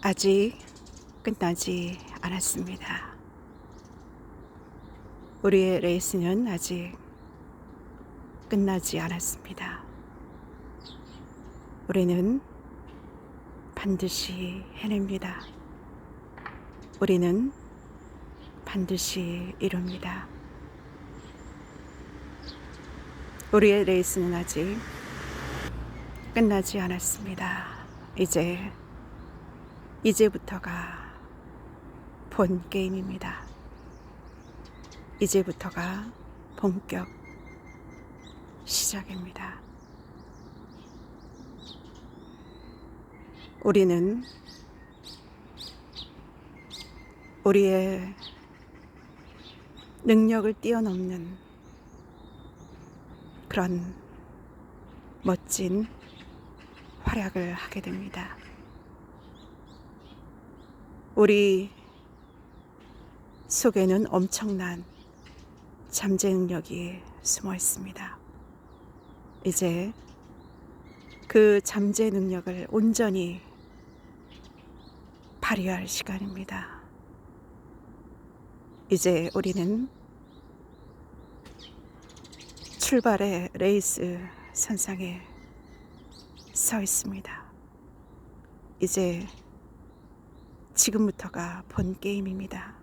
아직 끝나지 않았습니다. 우리의 레이스는 아직 끝나지 않았습니다. 우리는 반드시 해냅니다. 우리는 반드시 이룹니다. 우리의 레이스는 아직 끝나지 않았습니다. 이제 이제부터가 본 게임입니다. 이제부터가 본격 시작입니다. 우리는 우리의 능력을 뛰어넘는 그런 멋진 활약을 하게 됩니다. 우리 속에는 엄청난 잠재 능력이 숨어 있습니다. 이제 그 잠재 능력을 온전히 발휘할 시간입니다. 이제 우리는 출발의 레이스 선상에 서 있습니다. 이제 지금부터가 본 게임입니다.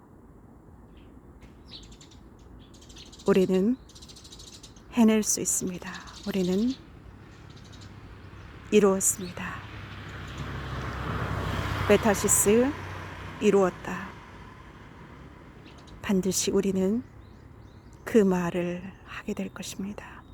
우리는 해낼 수 있습니다. 우리는 이루었습니다. 메타시스 이루었다. 반드시 우리는 그 말을 하게 될 것입니다.